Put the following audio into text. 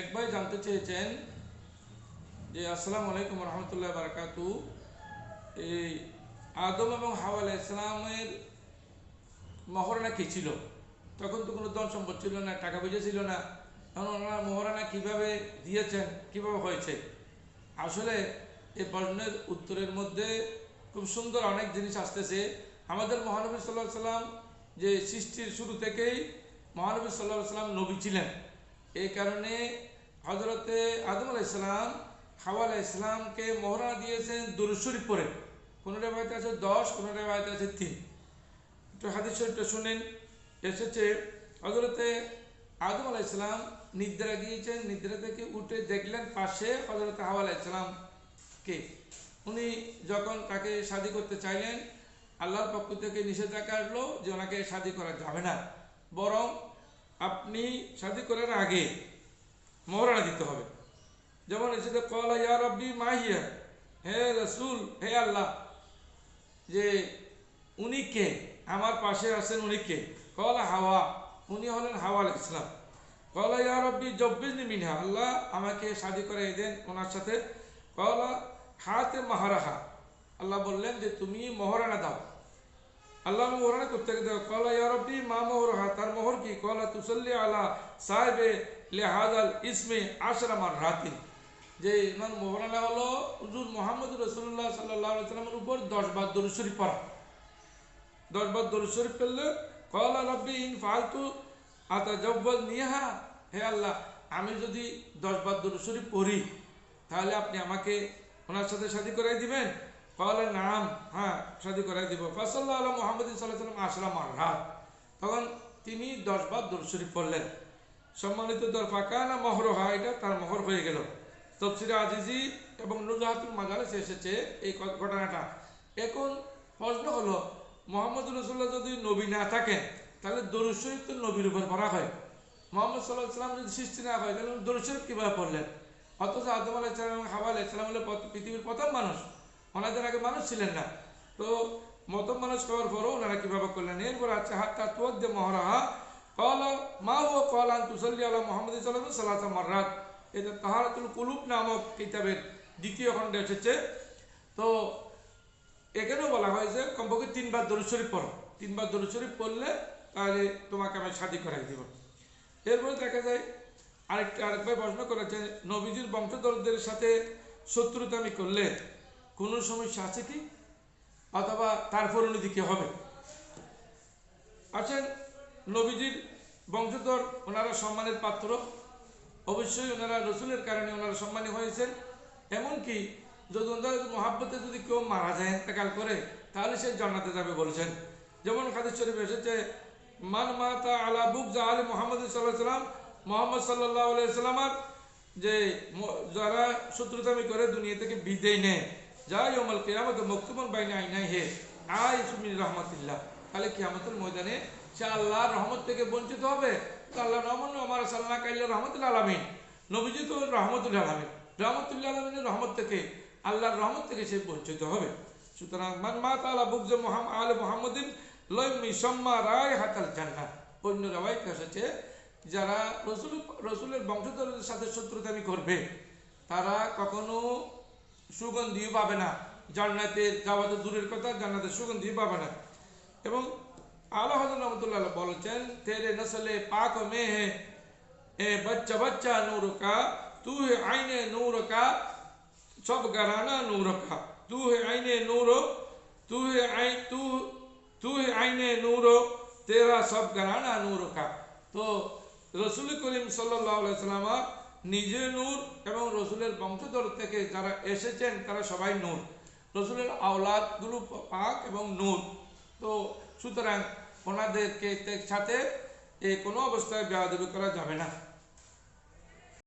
এক ভাই জানতে চেয়েছেন যে, আসসালামু আলাইকুম রহমতুল্লাহ বারাকাতু। এই আদম এবং হাওয়া আলাহ ইসলামের মহরানা কী ছিল? তখন তো কোনো ধন সম্পদ ছিল না, টাকা পয়সা ছিল না। এখন ওনারা মহারানা কীভাবে দিয়েছেন, কীভাবে হয়েছে? আসলে এই প্রশ্নের উত্তরের মধ্যে খুব সুন্দর অনেক জিনিস আসতেছে। আমাদের মহানবী সাল্লাহ সাল্লাম যে সৃষ্টির শুরু থেকেই মহানবী সাল্লাহ সাল্লাম নবী ছিলেন। এই কারণে হজরতে আদম আলাইসালাম হাওয়া আলাইসালামকে মহারানা দিয়েছেন দুরুশরীফ পরে কোনো রেবায়তে আছে দশ, কোনো রেবায়তে আছে তিন। একটু হাদিস শরীফটা শুনেন। এসেছে হজরতে আদম আলাইসালাম নিদ্রা গিয়েছেন নিদ্রা থেকে উঠে দেখলেন পাশে হজরত হাওয়া আলাইসালাম কে? উনি যখন তাকে শাদি করতে চাইলেন, আল্লাহর পক্ষ থেকে নিষেধাজ্ঞা আসলো যে ওনাকে শাদি করা যাবে না। বরং আপনি শাদি করার আগে মহারানা দিতে হবে। যেমন এসেছে, কলা ইয়া রব্বি মাহিয়া, হে রসুল, হে আল্লাহ। যে উনি কে? আমার পাশে আছেন উনি কে? কলা হাওয়া, উনি হলেন হাওয়া ইসলাম। কলা ইয়া রব্বি জব্বিজনি মিনহা। আল্লাহ আমাকে শাদি করে দেন ওনার সাথে। কলা হাতে মাহারাহা। আল্লাহ বললেন যে, তুমি মহারানা দাও। আল্লাহ মোহরানা করতে কলা ইয়া রব্বি, মা মোহরহা তার মোহর কি? কলা তুসল্লি আলা সাহেবে লেহাদাল ইসমে আশরামার রাতিন যে ইমান মোহরানা হলো হুজুর মোহাম্মদ রসুল্লাহ সাল্লাহ সাল্লামের উপর দশ বার দরুশরী পড়া। দশ বার দরুশরী পড়লে, কলা রব্বি ইন ফালতু আতা জব্বল নিহা। হে আল্লাহ, আমি যদি দশ বার দরুশরী পড়ি, তাহলে আপনি আমাকে ওনার সাথে শাদি করাই দিবেন? কলা নাম হ্যাঁ শাদি করাই দিব। ফাসল্লাহ আল্লাহ মোহাম্মদ সাল্লাম আসলাম রাত তখন তিনি দশ বার দরুশরী পড়লেন। সম্মানিত দর ফাঁকানা মহরহা এটা তার মহর হয়ে গেল। তফসিরা আজিজি এবং নুজাহাতুল মাজালিস এসেছে এই ঘটনাটা। এখন প্রশ্ন হলো, মোহাম্মদ রসুল্লাহ যদি নবী না থাকেন, তাহলে দরুদ শরীফ তো নবীর উপর পড়া হয়। মোহাম্মদ সাল্লাহ সাল্লাম যদি সৃষ্টি না হয়, তাহলে দরুদ শরীফ কীভাবে পড়লেন? অথচ আদম আলাইসালাম এবং হাওয়া আলাইসালাম হলো পৃথিবীর প্রথম মানুষ। ওনাদের আগে মানুষ ছিলেন না। তো মতম মানুষ হওয়ার পরও ওনারা কীভাবে করলেন? এরপর আছে হাত্তা তোয়াদ্দে মহরাহা। কল, মা ও কল আন তুসল্লি আলা মোহাম্মদ সাল্লাম সাল্লাহ মার্রাত। এটা তাহারাতুল কুলুব নামক কিতাবের দ্বিতীয় খণ্ডে এসেছে। তো এখানেও বলা হয় যে কমপক্ষে তিনবার দরুদ শরীফ পড়ো। তিনবার দরুদ শরীফ পড়লে তাহলে তোমাকে আমি শাদি করাই দিব। এরপরে দেখা যায় আরেকটা আরেকবার প্রশ্ন করেছে, নবীজির বংশধরদের সাথে শত্রুতামি করলে কোনো সমস্যা আছে কি? অথবা তার পরিণতি কি হবে? আছেন নবীজির বংশধর, ওনারা সম্মানের পাত্র। অবশ্যই ওনারা রসুলের কারণে ওনারা সম্মানী হয়েছেন। এমনকি যদি ওনাদের মহাব্বতে যদি কেউ মারা যায় এতেকাল করে, তাহলে সে জান্নাতে যাবে বলেছেন। যেমন খাদিজ শরীফ এসেছে, মান মাতা আলা বুক জা আলী মোহাম্মদ সাল্লাহ সাল্লাম মোহাম্মদ সাল্লাহ সাল্লামার যে যারা শত্রুতামি করে দুনিয়া থেকে বিদেয় নেয় যাই অমল কেয়ামত মকতুমন বাইনে আইনাই হে আই সুমিন রহমতুল্লাহ। তাহলে কিয়ামতের ময়দানে সে আল্লাহর রহমত থেকে বঞ্চিত হবে। আল্লাহ রহমান আমার সাল্লাহ কাইল্লা রহমতুল্লাহ আলমিন। নবীজি তো রহমতুল্লাহ আলমিন। রহমতুল্লাহ আলমিনের রহমত থেকে আল্লাহর রহমত থেকে সে বঞ্চিত হবে। সুতরাং মান মা তালা বুক যে মোহাম আল মোহাম্মদিন লয়মি সম্মা রায় হাতাল জান্নাত অন্য রেওয়ায়তে এসেছে যারা রসুল রসুলের বংশধরদের সাথে শত্রুতামি করবে, তারা কখনো সুগন্ধিও পাবে না জান্নাতের যাওয়া তো দূরের কথা জান্নাতের সুগন্ধিও পাবে না এবং আল্লাহ হজর রহমতুল্লাহ বলেছেন তেরে নসলে পাক মে হে এ बच्चा बच्चा नूर का तू है आईने नूर का सब घराना नूर का तू है आईने नूर तू है आई तू तू है आईने नूर तेरा सब घराना नूर का তো রসুল করিম সাল্লাম নিজে নূর এবং রসুলের বংশধর থেকে যারা এসেছেন, তারা সবাই নূর। রসুলের আওলাদগুলো পাক এবং নূর। তো সুতরাং ওনাদেরকে সাথে এ কোনো অবস্থায় বেয়াদবি করা যাবে না।